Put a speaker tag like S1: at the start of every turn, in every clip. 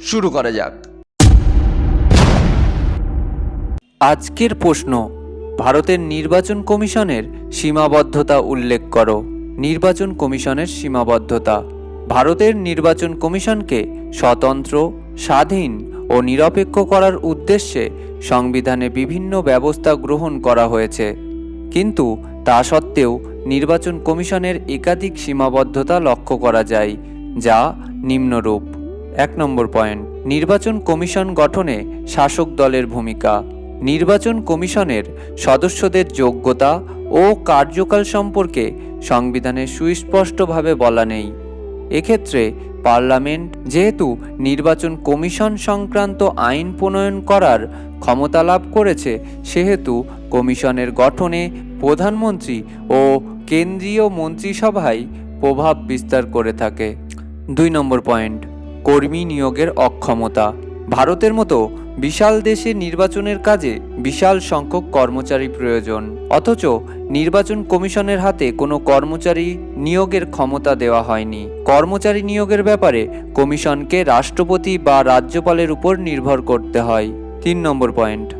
S1: শুরু করা যাক।
S2: আজকের প্রশ্ন, ভারতের নির্বাচন কমিশনের সীমাবদ্ধতা উল্লেখ করো। নির্বাচন কমিশনের সীমাবদ্ধতা, ভারতের নির্বাচন কমিশনকে স্বতন্ত্র, স্বাধীন ও নিরপেক্ষ করার উদ্দেশ্যে সংবিধানে বিভিন্ন ব্যবস্থা গ্রহণ করা হয়েছে। কিন্তু তা সত্ত্বেও নির্বাচন কমিশনের একাধিক সীমাবদ্ধতা লক্ষ্য করা যায়, যা নিম্নরূপ। এক নম্বর পয়েন্ট, নির্বাচন কমিশন গঠনে শাসক দলের ভূমিকা। নির্বাচন কমিশনের সদস্যদের যোগ্যতা ও কার্যকাল সম্পর্কে সংবিধানে সুস্পষ্টভাবে বলা নেই। এক্ষেত্রে পার্লামেন্ট যেহেতু নির্বাচন কমিশন সংক্রান্ত আইন প্রণয়ন করার ক্ষমতা লাভ করেছে, সেহেতু কমিশনের গঠনে প্রধানমন্ত্রী ও কেন্দ্রীয় মন্ত্রিসভায় প্রভাব বিস্তার করে থাকে। দুই নম্বর পয়েন্ট কর্মী নিয়োগের অক্ষমতা। ভারতের মতো বিশাল দেশে নির্বাচনের কাজে বিশাল সংখ্যক কর্মচারী প্রয়োজন। অথচ নির্বাচন কমিশনের হাতে কোনো কর্মচারী নিয়োগের ক্ষমতা দেওয়া হয়নি। কর্মচারী নিয়োগের ব্যাপারে কমিশনকে রাষ্ট্রপতি বা রাজ্যপালের উপর নির্ভর করতে হয়। তিন নম্বর পয়েন্ট।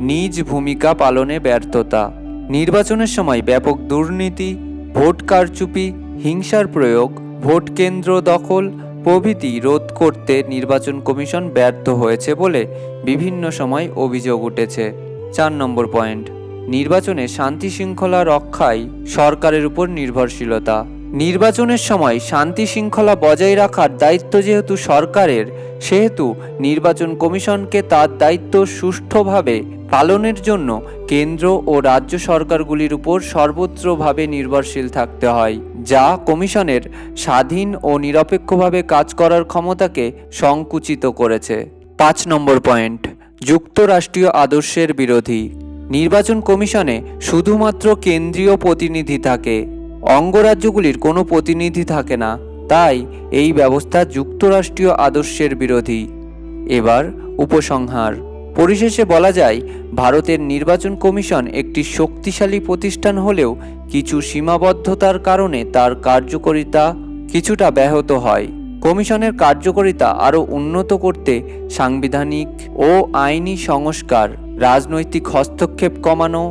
S2: নিজ ভূমিকা পালনে ব্যর্থতা। নির্বাচনের সময় ব্যাপক দুর্নীতি, ভোট কারচুপি, হিংসার প্রয়োগ, ভোট কেন্দ্র দখল প্রভৃতি রোধ করতে নির্বাচন কমিশন ব্যর্থ হয়েছে বলে বিভিন্ন সময় অভিযোগ উঠেছে। চার নম্বর পয়েন্ট। নির্বাচনে শান্তি শৃঙ্খলা রক্ষায় সরকারের উপর নির্ভরশীলতা। নির্বাচনের সময় শান্তি শৃঙ্খলা বজায় রাখার দায়িত্ব যেহেতু সরকারের, সেহেতু নির্বাচন কমিশনকে তার দায়িত্ব সুষ্ঠুভাবে পালনের জন্য কেন্দ্র ও রাজ্য সরকারগুলির উপর সর্বত্রভাবে নির্ভরশীল থাকতে হয়, যা কমিশনের স্বাধীন ও নিরপেক্ষভাবে কাজ করার ক্ষমতাকে সংকুচিত করেছে। পাঁচ নম্বর পয়েন্ট, যুক্তরাষ্ট্রীয় আদর্শের বিরোধী। নির্বাচন কমিশনে শুধুমাত্র কেন্দ্রীয় প্রতিনিধি থাকে অঙ্গরাজ্যগুলির কোনো প্রতিনিধি থাকে না, তাই এই ব্যবস্থা যুক্তরাষ্ট্রীয় আদর্শের বিরোধী। এবার উপসংহার। পরিশেষে বলা যায়, ভারতের নির্বাচন কমিশন একটি শক্তিশালী প্রতিষ্ঠান হলেও কিছু সীমাবদ্ধতার কারণে তার কার্যকারিতা কিছুটা ব্যাহত হয়। কমিশনের কার্যকারিতা আরও উন্নত করতে সাংবিধানিক ও আইনি সংস্কার, রাজনৈতিক হস্তক্ষেপ কমানো,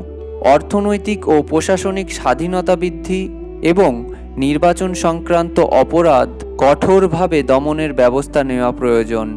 S2: অর্থনৈতিক ও প্রশাসনিক স্বাধীনতা বৃদ্ধি এবং নির্বাচন সংক্রান্ত অপরাধ কঠোরভাবে দমনের ব্যবস্থা নেওয়া প্রয়োজন।